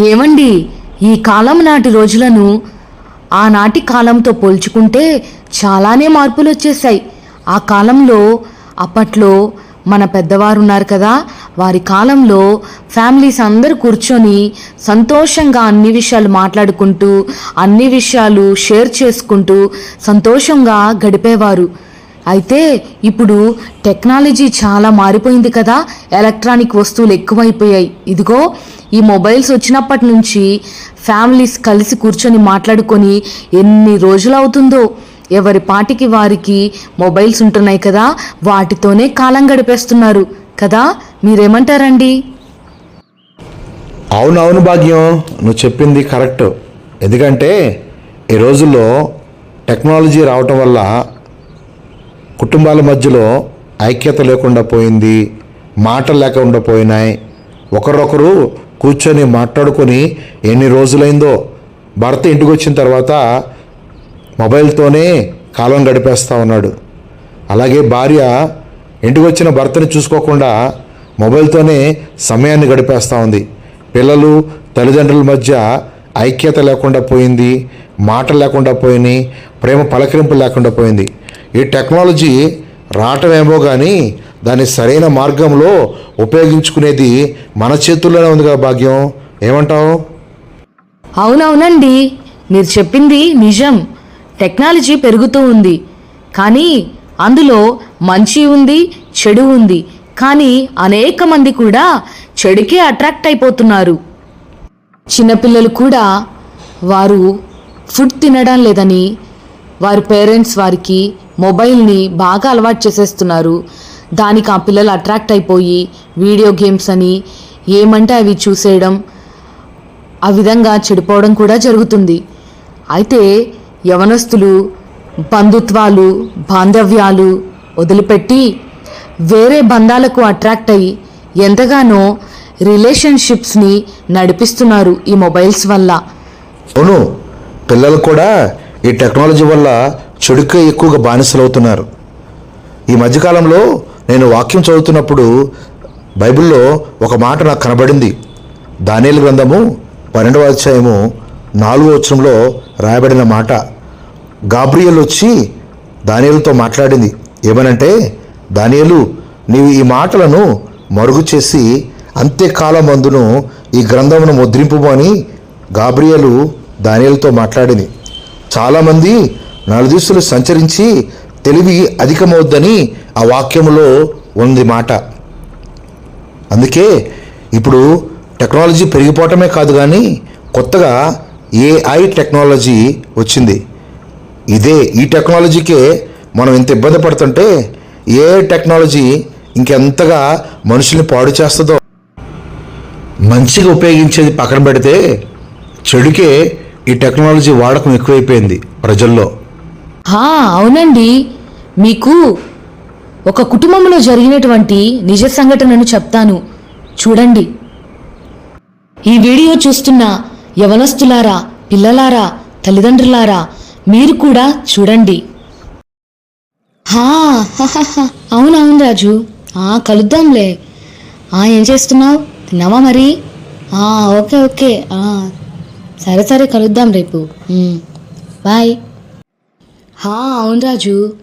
ఏమండి ఈ కాలం నాటి రోజులను ఆనాటి కాలంతో పోల్చుకుంటే చాలానే మార్పులు వచ్చేసాయి ఆ కాలంలో అప్పట్లో మన పెద్దవారు ఉన్నారు కదా వారి కాలంలో ఫ్యామిలీస్ అందరూ కూర్చొని సంతోషంగా అన్ని విషయాలు మాట్లాడుకుంటూ అన్ని విషయాలు షేర్ చేసుకుంటూ సంతోషంగా గడిపేవారు. అయితే ఇప్పుడు టెక్నాలజీ చాలా మారిపోయింది కదా. ఎలక్ట్రానిక్ వస్తువులు ఎక్కువైపోయాయి. ఇదిగో ఈ మొబైల్స్ వచ్చినప్పటి నుంచి ఫ్యామిలీస్ కలిసి కూర్చొని మాట్లాడుకొని ఎన్ని రోజులు అవుతుందో. ఎవరి పాటికి వారికి మొబైల్స్ ఉంటున్నాయి కదా. వాటితోనే కాలం గడిపేస్తున్నారు కదా. మీరేమంటారండి? అవునవును భాగ్యం. నువ్వు చెప్పింది కరెక్ట్. ఎందుకంటే ఈ రోజుల్లో టెక్నాలజీ రావటం వల్ల కుటుంబాల మధ్యలో ఐక్యత లేకుండా పోయింది మాటలు లేకుండా పోయినాయి. ఒకరొకరు కూర్చొని మాట్లాడుకొని ఎన్ని రోజులైందో భర్త ఇంటికి వచ్చిన తర్వాత మొబైల్తోనే కాలం గడిపేస్తూ ఉన్నాడు. అలాగే భార్య ఇంటికి వచ్చిన భర్తని చూసుకోకుండా మొబైల్తోనే సమయాన్ని గడిపేస్తూ ఉంది. పిల్లలు తల్లిదండ్రుల మధ్య ఐక్యత లేకుండా పోయింది మాట లేకుండా పోయినాయి ప్రేమ పలకరింపు లేకుండా పోయింది. ఈ టెక్నాలజీ రావటమేమో కానీ దాన్ని సరైన మార్గంలో ఉపయోగించుకునేది మన చేతుల్లోనే ఉంది కదా భాగ్యం. ఏమంటావు? అవునవునండి. మీరు చెప్పింది నిజం. టెక్నాలజీ పెరుగుతూ ఉంది. కానీ అందులో మంచి ఉంది చెడు ఉంది. కానీ అనేక మంది కూడా చెడుకే అట్రాక్ట్ అయిపోతున్నారు. చిన్నపిల్లలు కూడా వారు ఫుడ్ తినడం లేదని వారి పేరెంట్స్ వారికి మొబైల్ని బాగా అలవాటు చేసేస్తున్నారు. దానికి ఆ పిల్లలు అట్రాక్ట్ అయిపోయి వీడియో గేమ్స్ అని ఏమంటే అవి చూసేయడం ఆ విధంగా చెడిపోవడం కూడా జరుగుతుంది. అయితే యవనస్తులు బంధుత్వాలు బాంధవ్యాలు వదిలిపెట్టి వేరే బంధాలకు అట్రాక్ట్ అయ్యి ఎంతగానో రిలేషన్షిప్స్ని నడిపిస్తున్నారు ఈ మొబైల్స్ వల్ల. అవును పిల్లలు కూడా ఈ టెక్నాలజీ వల్ల చెడుకే ఎక్కువగా బానిసలవుతున్నారు. ఈ మధ్యకాలంలో నేను వాక్యం చదువుతున్నప్పుడు బైబిల్లో ఒక మాట నాకు కనబడింది. దానియేలు గ్రంథము పన్నెండవ అధ్యాయము నాలుగో వచ్చంలో రాయబడిన మాట. గాబ్రియల్ వచ్చి దానియలతో మాట్లాడింది. ఏమనంటే దానియలు నీవు ఈ మాటలను మరుగు చేసి అంత్యకాలమందును ఈ గ్రంథమును ముద్రింపుమని గాబ్రియలు దానియలతో మాట్లాడింది. చాలామంది నలుదిశలు సంచరించి తెలివి అధికమవుద్దని ఆ వాక్యంలో ఉంది మాట. అందుకే ఇప్పుడు టెక్నాలజీ పెరిగిపోవటమే కాదు కానీ కొత్తగా ఏఐ టెక్నాలజీ వచ్చింది. ఇదే ఈ టెక్నాలజీకే మనం ఇంత ఇబ్బంది పడుతుంటే ఏ టెక్నాలజీ ఇంకెంతగా మనుషుల్ని పాడు చేస్తుందో. మంచిగా ఉపయోగించేది పక్కన పెడితే చెడుకే ఈ టెక్నాలజీ వాడకం ఎక్కువైపోయింది ప్రజల్లో. అవునండి. మీకు ఒక కుటుంబంలో జరిగినటువంటి నిజ సంఘటనను చెప్తాను. చూడండి. ఈ వీడియో చూస్తున్న యవనస్తులారా పిల్లలారా తల్లిదండ్రులారా మీరు కూడా చూడండి. హా అవునవును రాజు. ఆ కలుద్దాంలే. ఆ ఏం చేస్తున్నావు? తిన్నావా మరి? ఆ ఓకే ఓకే. సరే సరే కలుద్దాం రేపు. బాయ్. అవును రాజు.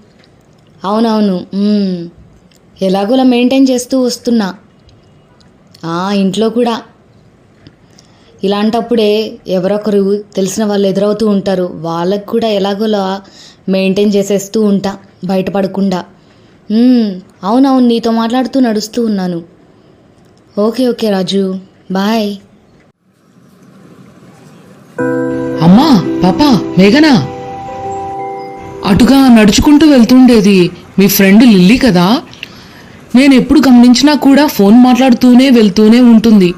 అవునవును ఎలాగోలా మెయింటైన్ చేస్తూ వస్తున్నా. ఆ, ఇంట్లో కూడా. ఇలాంటప్పుడే ఎవరొకరు తెలిసిన వాళ్ళు ఎదురవుతూ ఉంటారు. వాళ్ళకు కూడా ఎలాగోలా మెయింటైన్ చేసేస్తూ ఉంటా బయటపడకుండా. అవునవును నీతో మాట్లాడుతూ నడుస్తూ ఉన్నాను. Okay okay Raju. బాయ్. అమ్మా పాపా మేఘనా? అటుగా నడుచుకుంటూ వెళ్తుండేది మీ ఫ్రెండ్ లిల్లీ కదా? నేను ఎప్పుడు గమనించినా కూడా ఫోన్ మాట్లాడుతూనే వెళ్తూనే ఉంటుంది.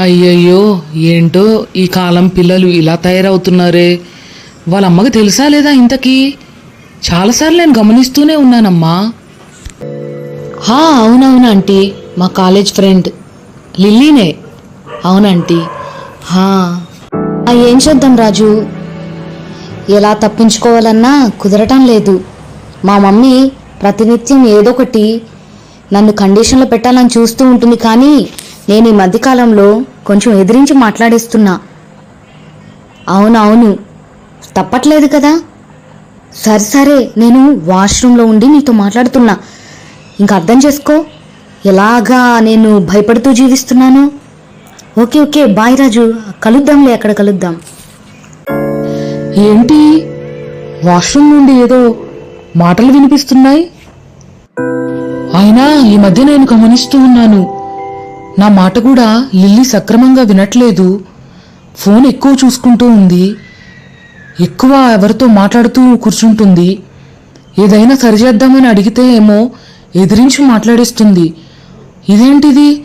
అయ్యయ్యో ఏంటో ఈ కాలం పిల్లలు ఇలా తయారవుతున్నారే. వాళ్ళ అమ్మకి తెలుసా లేదా ఇంతకీ? చాలాసార్లు నేను గమనిస్తూనే ఉన్నానమ్మా. హా అవునవును ఆంటీ. మా కాలేజ్ ఫ్రెండ్ లిల్లీనే. అవునంటీ హా. ఏం చేద్దాం రాజు? ఎలా తప్పించుకోవాలన్నా కుదరటం లేదు. మా మమ్మీ ప్రతినిత్యం ఏదో ఒకటి నన్ను కండిషన్లో పెట్టాలని చూస్తూ ఉంటుంది కానీ నేను ఈ మధ్యకాలంలో కొంచెం ఎదిరించి మాట్లాడేస్తున్నా. అవునవును తప్పట్లేదు కదా. సరే సరే నేను వాష్రూమ్లో ఉండి నీతో మాట్లాడుతున్నా. ఇంకా అర్థం చేసుకో. ఎలాగా నేను భయపడుతూ జీవిస్తున్నాను? Okay okay bye Raju. కలుద్దాంలే అక్కడ కలుద్దాం. ఏంటి? వాష్రూమ్ నుండి ఏదో మాటలు వినిపిస్తున్నాయి? అయినా ఈ మధ్య నేను గమనిస్తూ ఉన్నాను. నా మాట కూడా లిల్లీ సక్రమంగా వినట్లేదు. ఫోన్ ఎక్కువ చూసుకుంటూ ఉంది. ఎక్కువ ఎవరితో మాట్లాడుతూ కూర్చుంటుంది. ఏదైనా సరిచేద్దామని అడిగితే ఏమో ఎదిరించి మాట్లాడేస్తుంది. ఇదేంటిది?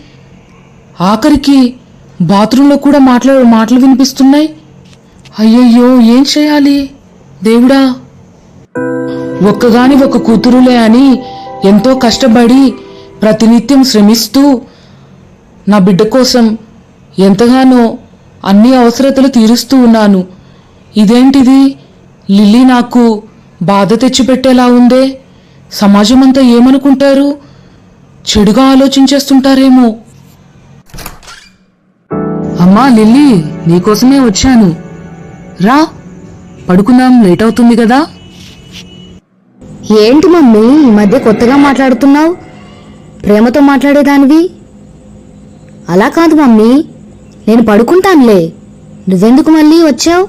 ఆఖరికి బాత్రూంలో కూడా మాట్లా మాటలు వినిపిస్తున్నాయి? అయ్యయ్యో ఏం చేయాలి? దేవుడా ఒక్కగాని ఒక కూతురులే అని ఎంతో కష్టపడి ప్రతినిత్యం శ్రమిస్తూ నా బిడ్డ కోసం ఎంతగానో అన్ని అవసరతలు తీరుస్తూ ఉన్నాను. ఇదేంటిది? లిల్లీ నాకు బాధ తెచ్చిపెట్టేలా ఉందే? సమాజం అంతా ఏమనుకుంటారు? చెడుగా ఆలోచించేస్తుంటారేమో. అమ్మా లిల్లీ నీకోసమే వచ్చాను. రా పడుకుందాం లేట్ అవుతుంది కదా. ఏంటి మమ్మీ ఈ మధ్య కొత్తగా మాట్లాడుతున్నావు? ప్రేమతో మాట్లాడేదానివి? అలా కాదు మమ్మీ నేను పడుకుంటానులే. నువ్వెందుకు మళ్ళీ వచ్చావు?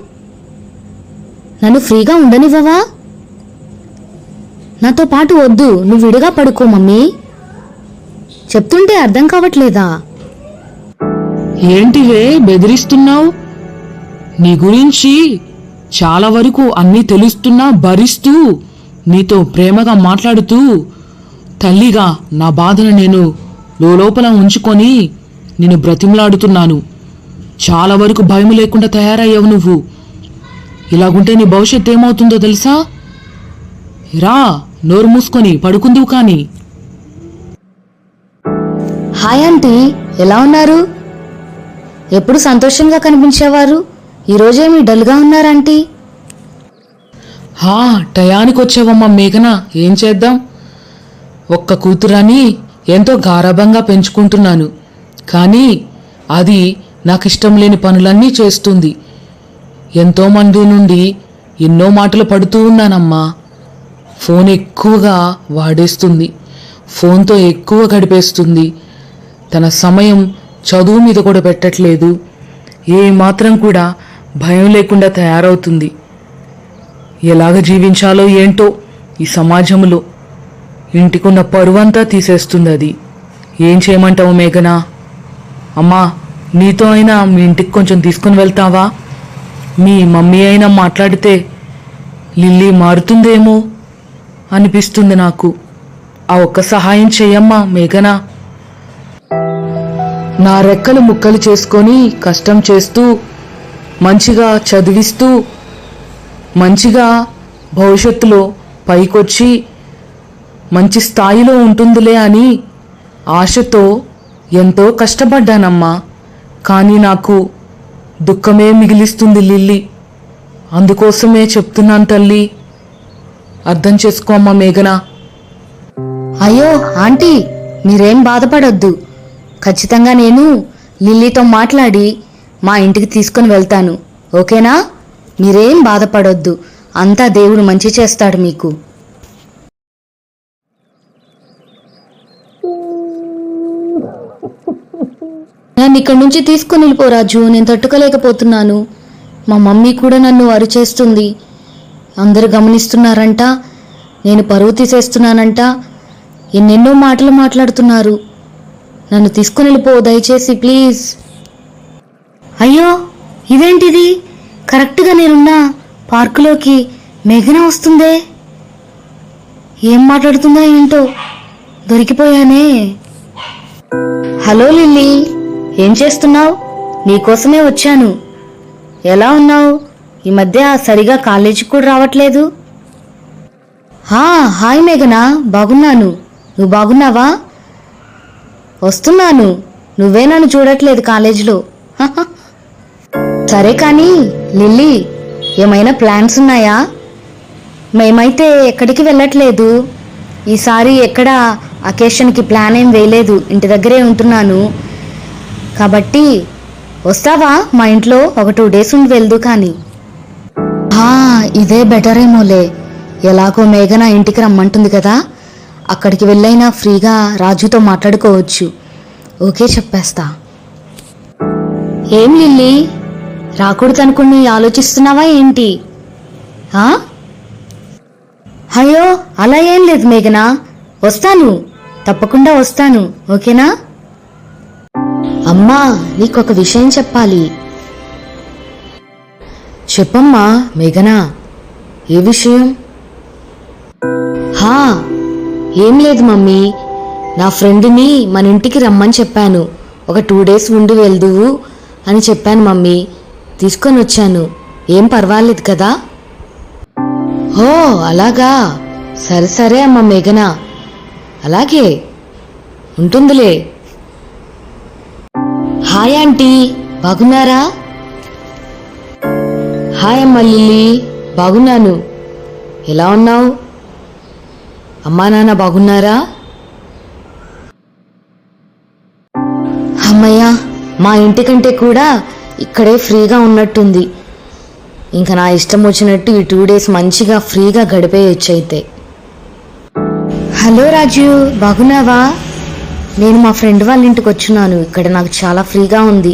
నన్ను ఫ్రీగా ఉండనివ్వవా? నాతో పాటు వద్దు నువ్వు విడిగా పడుకో మమ్మీ. చెప్తుంటే అర్థం కావట్లేదా? ఏంటివే బెదిరిస్తున్నావు? నీ గురించి చాలా వరకు అన్నీ తెలుస్తున్నా భరిస్తూ నీతో ప్రేమగా మాట్లాడుతూ తల్లిగా నా బాధను నేను లోపల ఉంచుకొని నేను బ్రతిమలాడుతున్నాను. చాలా వరకు భయం లేకుండా తయారయ్యావు నువ్వు. ఇలాగుంటే నీ భవిష్యత్ ఏమవుతుందో తెలుసా? రా నోరు మూసుకొని పడుకుందువు కానీ. హాయ్ ఆంటీ ఎలా ఉన్నారు? ఎప్పుడు సంతోషంగా కనిపించేవారు? ఈరోజేమి డల్గా ఉన్నారంటీ? హా టయానికి వచ్చావమ్మా మేఘన. ఏం చేద్దాం? ఒక్క కూతురని ఎంతో గారాభంగా పెంచుకుంటున్నాను. కానీ అది నాకు ఇష్టం లేని పనులన్నీ చేస్తుంది. ఎంతోమంది నుండి ఎన్నో మాటలు పడుతూ ఉన్నానమ్మా. ఫోన్ ఎక్కువగా వాడేస్తుంది. ఫోన్తో ఎక్కువ గడిపేస్తుంది. తన సమయం చదువు మీద కూడా పెట్టట్లేదు. ఏ మాత్రం కూడా భయం లేకుండా తయారవుతుంది. ఎలాగ జీవించాలో ఏంటో ఈ సమాజంలో ఇంటికున్న పరువంతా తీసేస్తుంది అది ఏం చేయమంటావు మేఘనా? అమ్మా నీతో అయినా మీ ఇంటికి కొంచెం తీసుకుని వెళ్తావా? మీ మమ్మీ అయినా మాట్లాడితే లిల్లీ మారుతుందేమో అనిపిస్తుంది నాకు. ఆ ఒక్క సహాయం చెయ్యమ్మా మేఘనా. నా రెక్కలు ముక్కలు చేసుకొని కష్టం చేస్తూ మంచిగా చదివిస్తూ మంచిగా భవిష్యత్తులో పైకొచ్చి మంచి స్థాయిలో ఉంటుందిలే అని ఆశతో ఎంతో కష్టపడ్డానమ్మా. కానీ నాకు దుఃఖమే మిగిలిస్తుంది లిల్లీ. అందుకోసమే చెప్తున్నాను తల్లి. అర్థం చేసుకోమ్మా మేఘన. అయ్యో ఆంటీ మీరేం బాధపడొద్దు. ఖచ్చితంగా నేను లిల్లీతో మాట్లాడి మా ఇంటికి తీసుకుని వెళ్తాను. ఓకేనా? మీరేం బాధపడొద్దు. అంతా దేవుడు మంచి చేస్తాడు మీకు. నన్ను ఇక్కడి నుంచి తీసుకుని వెళ్ళిపో రాజు. నేను తట్టుకోలేకపోతున్నాను. మా మమ్మీ కూడా నన్ను అరిచేస్తుంది అందరు గమనిస్తున్నారంట. నేను పరువు తీసేస్తున్నానంట. ఎన్నెన్నో మాటలు మాట్లాడుతున్నారు. నన్ను తీసుకుని వెళ్ళిపో దయచేసి ప్లీజ్. అయ్యో ఇదేంటిది? కరెక్ట్గా నేనున్న పార్కులోకి మేఘన వస్తుందే. ఏం మాట్లాడుతుందో ఏంటో దొరికిపోయానే. హలో లిల్లీ ఏం చేస్తున్నావు? నీకోసమే వచ్చాను. ఎలా ఉన్నావు? ఈ మధ్య సరిగా కాలేజీకి కూడా రావట్లేదు. హాయ్ మేఘనా బాగున్నాను. నువ్వు బాగున్నావా? వస్తున్నాను. నువ్వే నన్ను చూడట్లేదు కాలేజీలో. సరే కానీ లిల్లీ ఏమైనా ప్లాన్స్ ఉన్నాయా? మేమైతే ఎక్కడికి వెళ్ళట్లేదు. ఈసారి ఎక్కడ అకేషన్కి ప్లాన్ ఏం వేయలేదు. ఇంటి దగ్గరే ఉంటున్నాను. కాబట్టి వస్తావా? మా ఇంట్లో ఒక టూ డేస్ ఉండి వెళ్దు కానీ. ఇదే బెటర్ ఏమోలే. ఎలాగో మేఘన ఇంటికి రమ్మంటుంది కదా. అక్కడికి వెళ్ళైనా ఫ్రీగా రాజుతో మాట్లాడుకోవచ్చు. ఓకే చెప్పేస్తా. ఏం లిల్లీ? రాకూడదనుకుని ఆలోచిస్తున్నావా ఏంటి? ఆ? అయ్యో అలా ఏం లేదు మేఘనా. వస్తాను. తప్పకుండా వస్తాను. ఓకేనా? అమ్మా నీకొక విషయం చెప్పాలి. చెప్పమ్మా మేఘనా. ఏ విషయం? హా ఏం లేదు మమ్మీ. నా ఫ్రెండ్ని మన ఇంటికి రమ్మని చెప్పాను. ఒక టూ డేస్ ఉండి వెళ్దువు అని చెప్పాను మమ్మీ. తీసుకొని వచ్చాను. ఏం పర్వాలేదు కదా? ఓ అలాగా. సరే సరే అమ్మ మేఘనా. అలాగే. ఉంటుందిలే. హాయ్ ఆంటీ బాగున్నారా? హాయ్ అమ్మ లిల్లీ బాగున్నాను. ఎలా ఉన్నావు? అమ్మా నాన్న బాగున్నారా? అమ్మయ్య మా ఇంటికంటే కూడా ఇక్కడే ఫ్రీగా ఉన్నట్టుంది. ఇంకా నా ఇష్టం వచ్చినట్టు ఈ టూ డేస్ మంచిగా ఫ్రీగా గడిపేయచ్చు అయితే. హలో రాజు బాగున్నావా? నేను మా ఫ్రెండ్ వాళ్ళ ఇంటికి వచ్చున్నాను. ఇక్కడ నాకు చాలా ఫ్రీగా ఉంది.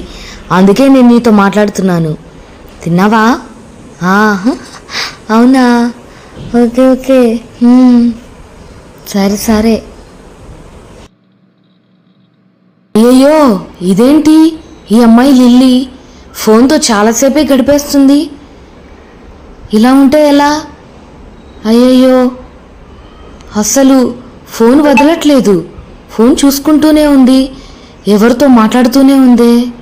అందుకే నేను నీతో మాట్లాడుతున్నాను. తిన్నావా? ఆహా, అవునా? Okay okay. సరే సరే. అయ్యయ్యో ఇదేంటి? ఈ అమ్మాయి లిల్లీ. ఫోన్తో చాలాసేపే గడిపేస్తుంది. ఇలా ఉంటే ఎలా? అయ్యయ్యో! అస్సలు ఫోన్ వదలట్లేదు. ఫోన్ చూసుకుంటూనే ఉంది. ఎవరితో మాట్లాడుతూనే ఉంది?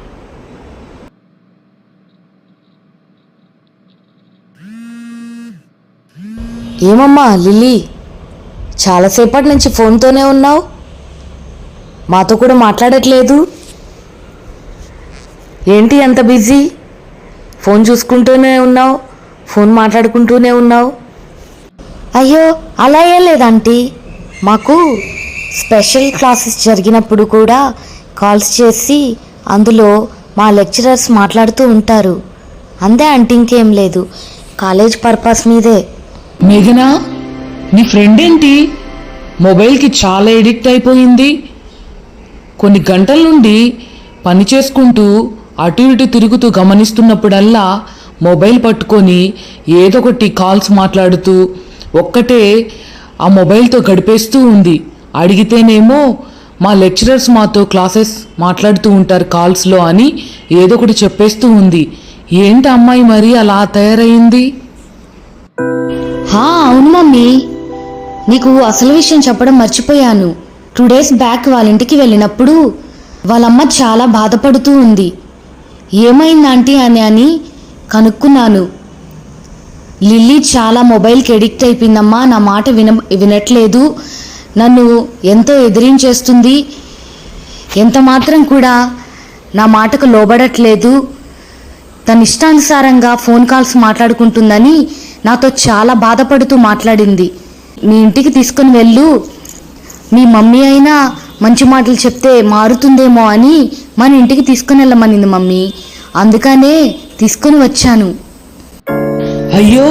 ఏమమ్మా లిల్లీ? చాలాసేపటి నుంచి ఫోన్తోనే ఉన్నావు? మాతో కూడా మాట్లాడట్లేదు? ఏంటి అంత బిజీ? ఫోన్ చూసుకుంటూనే ఉన్నావు ఫోన్ మాట్లాడుకుంటూనే ఉన్నావు. అయ్యో అలా ఏం లేదంటీ మాకు స్పెషల్ క్లాసెస్ జరిగినప్పుడు కూడా కాల్స్ చేసి అందులో మా లెక్చరర్స్ మాట్లాడుతూ ఉంటారు. అంతే అంటే ఇంకేం లేదు. కాలేజ్ పర్పస్ మీదే. మేఘనా నీ ఫ్రెండ్ ఏంటి? మొబైల్కి చాలా ఎడిక్ట్ అయిపోయింది. కొన్ని గంటల నుండి పని చేసుకుంటూ అటు ఇటు తిరుగుతూ గమనిస్తున్నప్పుడల్లా మొబైల్ పట్టుకొని ఏదో ఒకటి కాల్స్ మాట్లాడుతూ ఒక్కటే ఆ మొబైల్తో గడిపేస్తూ ఉంది. అడిగితేనేమో మా లెక్చరర్స్ మాతో క్లాసెస్ మాట్లాడుతూ ఉంటారు కాల్స్లో అని ఏదో ఒకటి చెప్పేస్తూ ఉంది. ఏంటి అమ్మాయి మరి అలా తయారైంది హా అవును మమ్మీ. నీకు అసలు విషయం చెప్పడం మర్చిపోయాను. టూ డేస్ బ్యాక్ వాళ్ళ ఇంటికి వెళ్ళినప్పుడు వాళ్ళమ్మ చాలా బాధపడుతూ ఉంది. ఏమైంది ఆంటీ అని అని కనుక్కున్నాను. లిల్లీ చాలా మొబైల్కి ఎడిక్ట్ అయిపోయిందమ్మా నా మాట విన వినట్లేదు. నన్ను ఎంతో ఎదిరించేస్తుంది. ఎంత మాత్రం కూడా నా మాటకు లోబడట్లేదు. తన ఇష్టానుసారంగా ఫోన్ కాల్స్ మాట్లాడుకుంటుందని నాతో చాలా బాధపడుతూ మాట్లాడింది. మీ ఇంటికి తీసుకొని వెళ్ళు. మీ మమ్మీ అయినా మంచి మాటలు చెప్తే మారుతుందేమో అని మన ఇంటికి తీసుకొని వెళ్ళమనింది మమ్మీ. అందుకనే తీసుకొని వచ్చాను. అయ్యో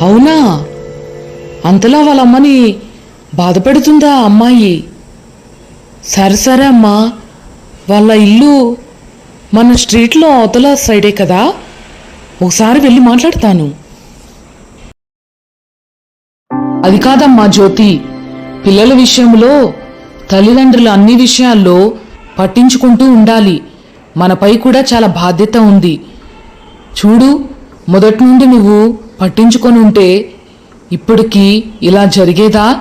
అవునా? అంతలా వాళ్ళ అమ్మని బాధపెడుతుందా అమ్మాయి? సరే సరే అమ్మా. వాళ్ళ ఇల్లు మన స్ట్రీట్లో అవతల సైడే కదా? ఒకసారి వెళ్ళి మాట్లాడతాను. అది కాదమ్మా జ్యోతి. పిల్లల విషయంలో తల్లిదండ్రులు అన్ని విషయాల్లో పట్టించుకుంటూ ఉండాలి. మనపై కూడా చాలా బాధ్యత ఉంది. చూడు మొదటి నుండి నువ్వు పట్టించుకొని ఉంటే ఇప్పటికీ ఇలా జరిగేదా?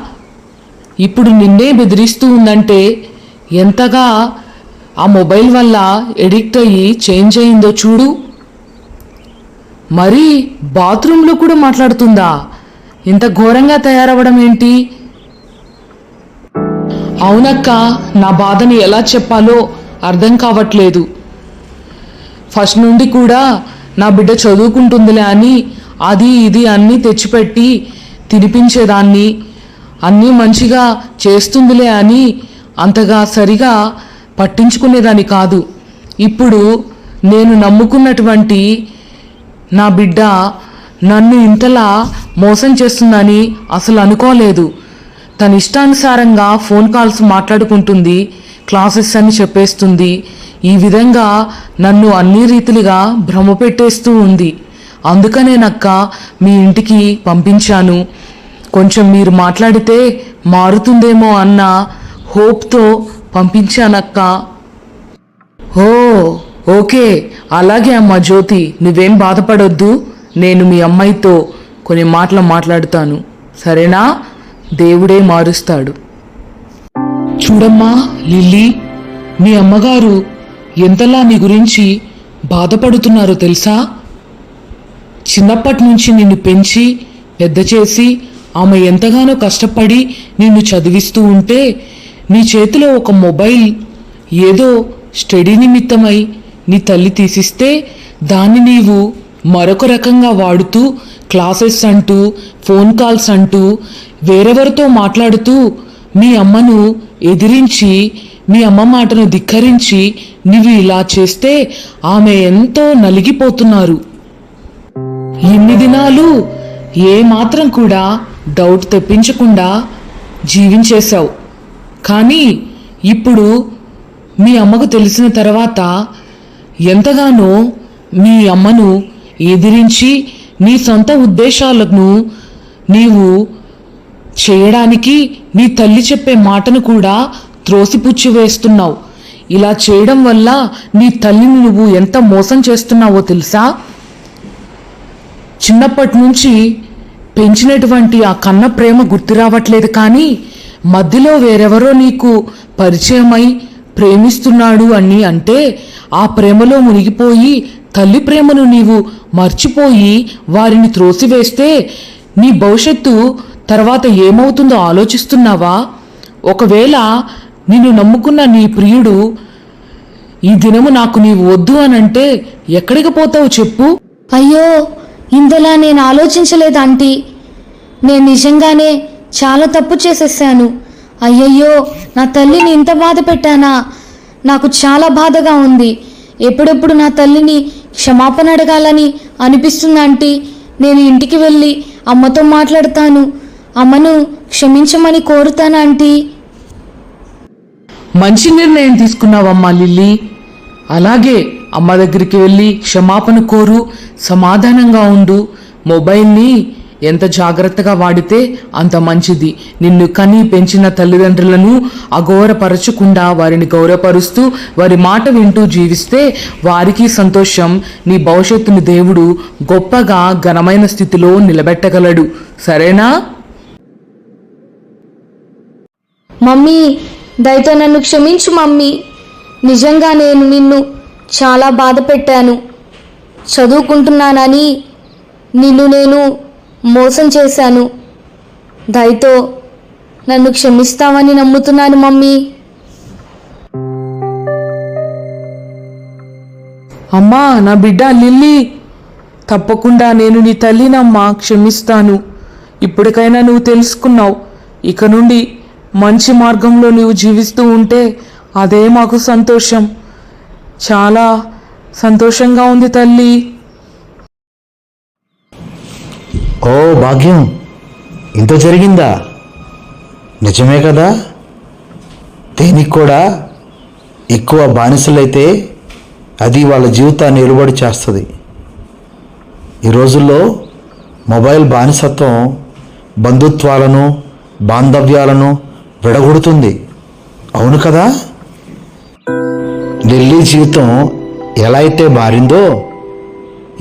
ఇప్పుడు నిన్నే బెదిరిస్తూ ఉందంటే ఎంతగా ఆ మొబైల్ వల్ల ఎడిక్ట్ అయ్యి చేంజ్ అయిందో చూడు. మరి బాత్రూంలో కూడా మాట్లాడుతుందా? ఇంత ఘోరంగా తయారవ్వడం ఏంటి? అవునక్క నా బాధని ఎలా చెప్పాలో అర్థం కావట్లేదు. ఫస్ట్ నుండి కూడా నా బిడ్డ చదువుకుంటుందిలే అని అది ఇది అన్నీ తెచ్చిపెట్టి తినిపించేదాన్ని. అన్నీ మంచిగా చేస్తుందిలే అని అంతగా సరిగా పట్టించుకునేదాన్ని కాదు. ఇప్పుడు నేను నమ్ముకున్నటువంటి నా బిడ్డ నన్ను ఇంతలా మోసం చేస్తుందని అసలు అనుకోలేదు. తన ఇష్టానుసారంగా ఫోన్ కాల్స్ మాట్లాడుకుంటుంది క్లాసెస్ అని చెప్పేస్తుంది. ఈ విధంగా నన్ను అన్ని రీతిలుగా భ్రమ పెట్టేస్తూ ఉంది. అందుకనే నక్క మీ ఇంటికి పంపించాను. కొంచెం మీరు మాట్లాడితే మారుతుందేమో అన్న హోప్తో పంపించానక్క ఓ ఓకే. అలాగే అమ్మా జ్యోతి నువ్వేం బాధపడొద్దు. నేను మీ అమ్మాయితో కొన్ని మాటలు మాట్లాడుతాను. సరేనా? దేవుడే మారుస్తాడు. చూడమ్మా లిల్లీ మీ అమ్మగారు ఎంతలా నీ గురించి బాధపడుతున్నారో తెలుసా? చిన్నప్పటి నుంచి నిన్ను పెంచి పెద్ద చేసి ఆమె ఎంతగానో కష్టపడి నిన్ను చదివిస్తూ ఉంటే నీ చేతిలో ఒక మొబైల్ ఏదో స్టడీ నిమిత్తమై నీ తల్లి తీసిస్తే దాన్ని నీవు మరొక రకంగా వాడుతూ క్లాసెస్ అంటూ ఫోన్ కాల్స్ అంటూ వేరెవరితో మాట్లాడుతూ మీ అమ్మను ఎదిరించి మీ అమ్మ మాటను ధిక్కరించి నువ్వు ఇలా చేస్తే ఆమె ఎంతో నలిగిపోతున్నారు. ఎన్ని దినాలు ఏ మాత్రం కూడా డౌట్ తెప్పించకుండా జీవించేశావు. కానీ ఇప్పుడు మీ అమ్మకు తెలిసిన తర్వాత ఎంతగానో మీ అమ్మను ఎదిరించి నీ సొంత ఉద్దేశాలను నీవు చేయడానికి నీ తల్లి చెప్పే మాటను కూడా త్రోసిపుచ్చి వేస్తున్నావు ఇలా చేయడం వల్ల నీ తల్లిని నువ్వు ఎంత మోసం చేస్తున్నావో తెలుసా? చిన్నప్పటి నుంచి పెంచినటువంటి ఆ కన్న ప్రేమ గుర్తు రావట్లేదు కానీ మధ్యలో వేరెవరో నీకు పరిచయమై ప్రేమిస్తున్నాడు అని అంటే ఆ ప్రేమలో మునిగిపోయి తల్లి ప్రేమను నీవు మర్చిపోయి వారిని త్రోసివేస్తే నీ భవిష్యత్తు తర్వాత ఏమవుతుందో ఆలోచిస్తున్నావా? ఒకవేళ నిన్ను నమ్ముకున్న నీ ప్రియుడు ఈ దినము నాకు నీవు వద్దు అనంటే ఎక్కడికి పోతావు చెప్పు? అయ్యో ఇంతలా నేను ఆలోచించలేదు ఆంటీ. నేను నిజంగానే చాలా తప్పు చేసేసాను. అయ్యయ్యో నా తల్లిని ఇంత బాధ పెట్టానా? నాకు చాలా బాధగా ఉంది. ఎప్పుడెప్పుడు నా తల్లిని క్షమాపణ అడగాలని అనిపిస్తుంది ఆంటీ. నేను ఇంటికి వెళ్ళి అమ్మతో మాట్లాడతాను. అమ్మను క్షమించమని కోరుతాను ఆంటీ. మంచి నిర్ణయం తీసుకున్నావమ్మా లిల్లీ. అలాగే అమ్మ దగ్గరికి వెళ్ళి క్షమాపణ కోరు సమాధానంగా ఉండు. మొబైల్ని ఎంత జాగ్రత్తగా వాడితే అంత మంచిది. నిన్ను కని పెంచిన తల్లిదండ్రులను అఘోరపరచకుండా వారిని గౌరవపరుస్తూ వారి మాట వింటూ జీవిస్తే వారికి సంతోషం. నీ భవిష్యత్తుని దేవుడు గొప్పగా ఘనమైన స్థితిలో నిలబెట్టగలడు. సరేనా? మమ్మీ దయతో నన్ను క్షమించు మమ్మీ. నిజంగా నేను నిన్ను చాలా బాధ పెట్టాను చదువుకుంటున్నానని నిన్ను నేను మోసం చేశాను. దయతో నన్ను క్షమిస్తామని నమ్ముతున్నాను మమ్మీ. అమ్మా నా బిడ్డ లిల్లీ తప్పకుండా నేను నీ తల్లినమ్మా క్షమిస్తాను. ఇప్పటికైనా నువ్వు తెలుసుకున్నావు. ఇక నుండి మంచి మార్గంలో నువ్వు జీవిస్తూ ఉంటే అదే మాకు సంతోషం. చాలా సంతోషంగా ఉంది తల్లి. ఓ భాగ్యం ఇంత జరిగిందా? నిజమే కదా? దేనికి కూడా ఎక్కువ బానిసలైతే అది వాళ్ళ జీవితాన్ని నిలుబడి చేస్తుంది. ఈ రోజుల్లో మొబైల్ బానిసత్వం బంధుత్వాలను బాంధవ్యాలను విడగొడుతుంది. అవును కదా? ఢిల్లీ జీవితం ఎలా అయితే మారిందో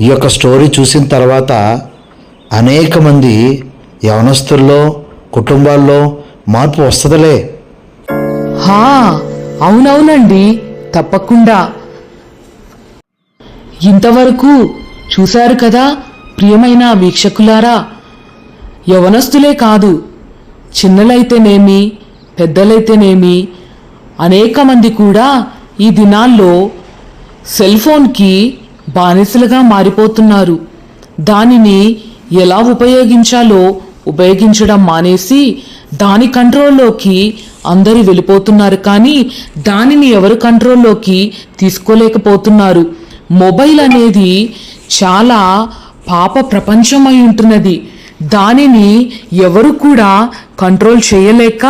ఈ యొక్క స్టోరీ చూసిన తర్వాత అనేక మంది యవనస్తుల్లో కుటుంబాల్లో మార్పు వస్తుందిలే. హా అవునవునండి తప్పకుండా. ఇంతవరకు చూశారు కదా ప్రియమైన వీక్షకులారా యవనస్తులే కాదు చిన్నలైతేనేమి పెద్దలైతేనేమి అనేక మంది కూడా ఈ దినాల్లో సెల్ ఫోన్కి బానిసలుగా మారిపోతున్నారు. దానిని ఎలా ఉపయోగించాలో ఉపయోగించడం మానేసి దాని కంట్రోల్లోకి అందరూ వెళ్ళిపోతున్నారు కానీ దానిని ఎవరు కంట్రోల్లోకి తీసుకోలేకపోతున్నారు. మొబైల్ అనేది చాలా పాప ప్రపంచమై ఉంటున్నది. దానిని ఎవరు కూడా కంట్రోల్ చేయలేక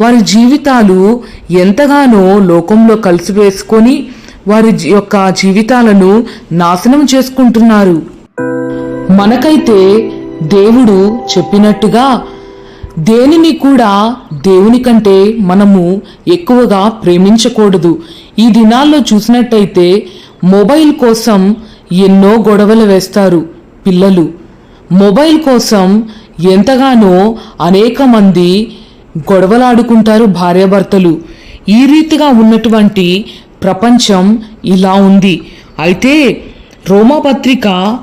వారి జీవితాలు ఎంతగానో లోకంలో కలిసివేసుకొని వారి యొక్క జీవితాలను నాశనం చేసుకుంటున్నారు. మనకైతే దేవుడు చెప్పినట్టుగా దేనిని కూడా దేవుని కంటే మనము ఎక్కువగా ప్రేమించకూడదు. ఈ దినాల్లో చూసినట్టయితే మొబైల్ కోసం ఎన్నో గొడవలు వేస్తారు పిల్లలు. మొబైల్ కోసం ఎంతగానో అనేక మంది గొడవలాడుకుంటారు భార్యాభర్తలు. ఈ రీతిగా ఉన్నటువంటి ప్రపంచం ఇలా ఉంది. అయితే రోమపత్రిక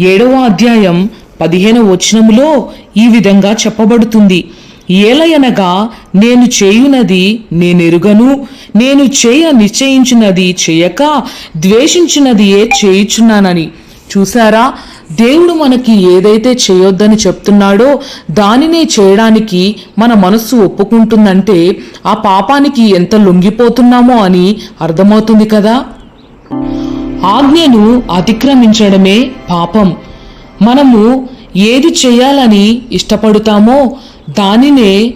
ఏడవ అధ్యాయం పదిహేను వచనములో ఈ విధంగా చెప్పబడుతుంది. ఏలయనగా నేను చేయునది నేనెరుగను నేను చేయ నిశ్చయించినది చేయక ద్వేషించినదియే చేయుచున్నానని. చూసారా దేవుడు మనకి ఏదైతే చేయొద్దని చెప్తున్నాడో దానినే చేయడానికి మన మనస్సు ఒప్పుకుంటుందంటే ఆ పాపానికి ఎంత లొంగిపోతున్నామో అని అర్థమవుతుంది కదా? ఆజ్ఞను అతిక్రమించడమే పాపం. మనము ఏది చేయాలని ఇష్టపడుతామో దానినే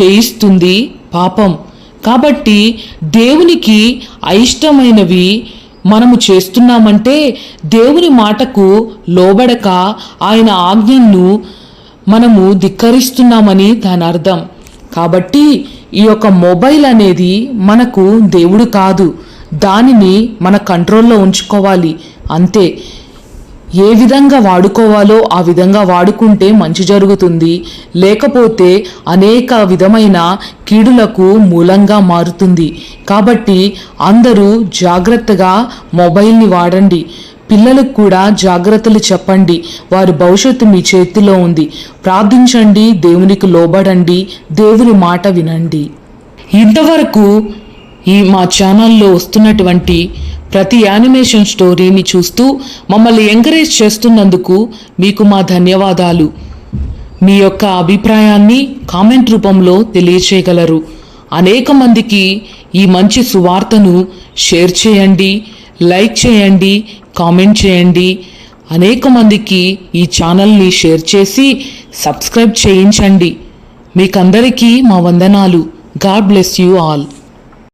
చేయిస్తుంది పాపం. కాబట్టి దేవునికి అయిష్టమైనవి మనము చేస్తున్నామంటే దేవుని మాటకు లోబడక ఆయన ఆజ్ఞను మనము ధిక్కరిస్తున్నామని దాని అర్థం కాబట్టి ఈ యొక్క మొబైల్ అనేది మనకు దేవుడు కాదు. దానిని మన కంట్రోల్లో ఉంచుకోవాలి. అంతే. ఏ విధంగా వాడుకోవాలో ఆ విధంగా వాడుకుంటే మంచి జరుగుతుంది. లేకపోతే అనేక విధమైన కీడులకు మూలంగా మారుతుంది. కాబట్టి అందరూ జాగ్రత్తగా మొబైల్ని వాడండి. పిల్లలకు కూడా జాగ్రత్తలు చెప్పండి. వారి భవిష్యత్తు మీ చేతిలో ఉంది. ప్రార్థించండి దేవునికి లోబడండి దేవుని మాట వినండి. ఇంతవరకు ఈ మా ఛానల్లో వస్తున్నటువంటి ప్రతి యానిమేషన్ స్టోరీని చూస్తూ మమ్మల్ని ఎంకరేజ్ చేస్తున్నందుకు మీకు మా ధన్యవాదాలు. మీ యొక్క అభిప్రాయాన్ని కామెంట్ రూపంలో తెలియచేయగలరు. అనేక మందికి ఈ మంచి సువార్తను షేర్ చేయండి లైక్ చేయండి కామెంట్ చేయండి. అనేక మందికి ఈ ఛానల్ని షేర్ చేసి సబ్స్క్రైబ్ చేయించండి. మీకందరికీ మా వందనాలు. God bless you all.